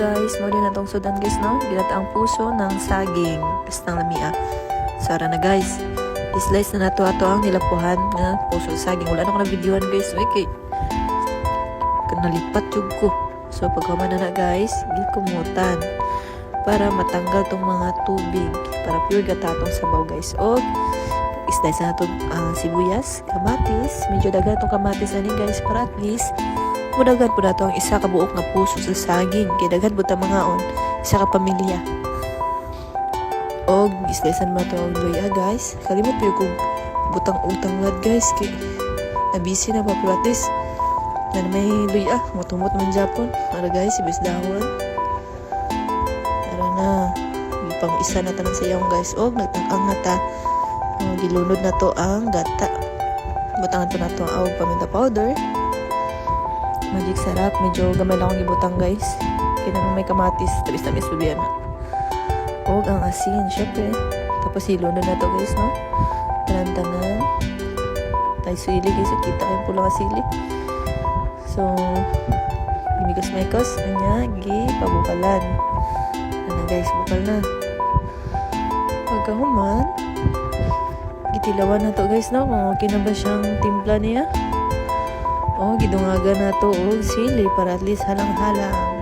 guys, mo din natong sudan guys no. Ginata ang puso ng saging. Basta ng lamia. Sara na guys. I-slice na nato ato ang nilapuhan nga puso sa saging. Wala na ko na videohan guys. Uy, kay nalipat yung ko. So pagkaman na na guys, gikumutan para matanggal tong mga tubig para pure gatatong sabaw guys. O isda sa itong ah, sibuyas, kamatis. Medyo dagan itong kamatis ani guys para at least mudagan po nato ang isa ka buok nga puso sa saging. Kaya daghan po ta mga on, isa ka pamilya. Og islesan mo to og luya guys. Kalimot po kung butang-utang lad guys. Kay nabisi na ba pero at least na may luya. Matumot man Japon. Para guys, ibis dahon. Tara na. Ipang isa na tanan sa iyong guys. Og nagtang nga ta. Gilunod na to ang gata. Butangan po na to ang awag paminta powder. Magic sarap. Medyo gamay lang akong ibutang guys. Kaya may kamatis. Tabis na miss na. Og ang asin, syempre. Tapos ilunod na to guys, no? Talantangan. Tay sili guys. Kita kayo pulang asili. So, imigos-mekos. Anya, gi, pabukalan. Ano guys, bukal na. Pagkahuman, gitilawan na to guys, no? Kung okay na ba siyang timpla niya. O, gidungagan na to og sili para at least halang-halang.